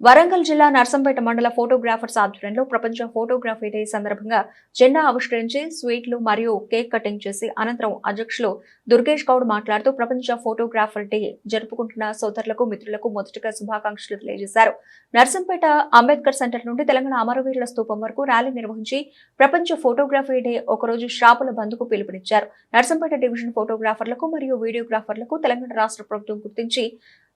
వరంగల్ జిల్లా నర్సంపేట మండల ఫోటోగ్రాఫర్స్ ఆధ్వర్యంలో ప్రపంచ ఫోటోగ్రఫీ డే సందర్భంగా జెండా ఆవిష్కరించి స్వీట్లు మరియు కేక్ కటింగ్ చేసి అనంతరం అధ్యక్షులు దుర్గేష్ గౌడ్ మాట్లాడుతూ ప్రపంచ ఫోటోగ్రాఫర్ డే జరుపుకుంటున్న సోదరులకు మిత్రులకు మొదటగా శుభాకాంక్షలు తెలియజేశారు. నర్సంపేట అంబేద్కర్ సెంటర్ నుండి తెలంగాణ అమరవీరుల స్తూపం వరకు ర్యాలీ నిర్వహించి ప్రపంచ ఫోటోగ్రఫీ డే ఒకరోజు షాపుల బంద్కు పిలుపునిచ్చారు. నర్సంపేట డివిజన్ ఫోటోగ్రాఫర్లకు మరియు వీడియోగ్రాఫర్లకు తెలంగాణ రాష్ట్ర ప్రభుత్వం గుర్తించి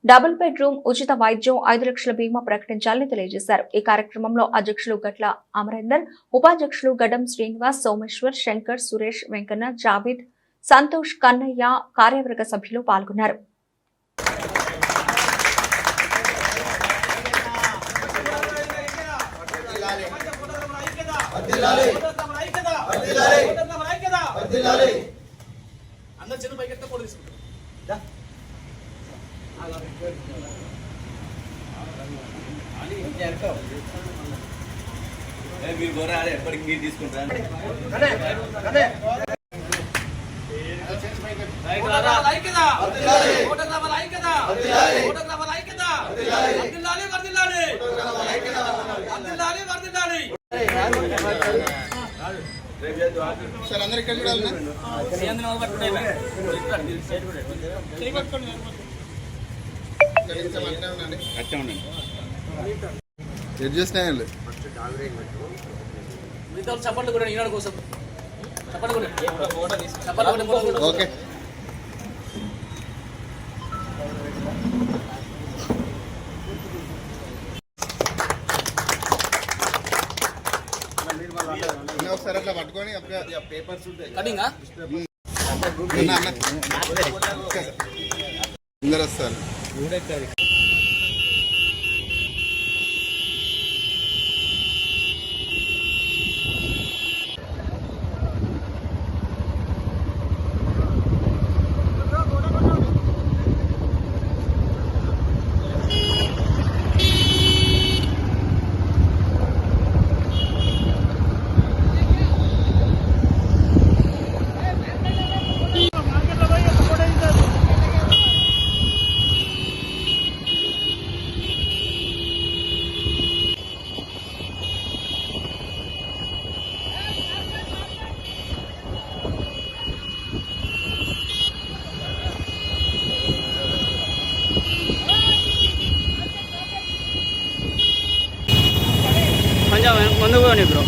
డబుల్ బెడ్రూమ్ ఉచిత వైద్యం ఐదు లక్షల బీమా ప్రకటించాలని తెలియజేశారు. ఈ కార్యక్రమంలో అధ్యక్షులు గట్ల అమరేందర్ ఉపాధ్యక్షులు గడం శ్రీనివాస్ సోమేశ్వర్ శంకర్ సురేష్ వెంకన్న జావేద్ సంతోష్ కన్నయ్య కార్యవర్గ సభ్యులు పాల్గొన్నారు. అందరు చిన్న మీరు గొర్రె ఎప్పటికి మీరు తీసుకుంటారా సార్ అందరు ఇక్కడ ఇంత మాత్రమే ఉండండి అట్టే ఉండండి ఎడ్ చేసినాయండి మిగతా వాళ్ళు చప్పట్లు కూడా ఈనాడు కోసం. చప్పట్లు కూడా చప్పట్లు కూడా ఫోటో ఓకే. అన్న ఒకసారి అట్లా పట్టుకొని పేపర్స్ కటింగా? అన్న ஒன்று ஒன்று ஒன்று ப்ரோ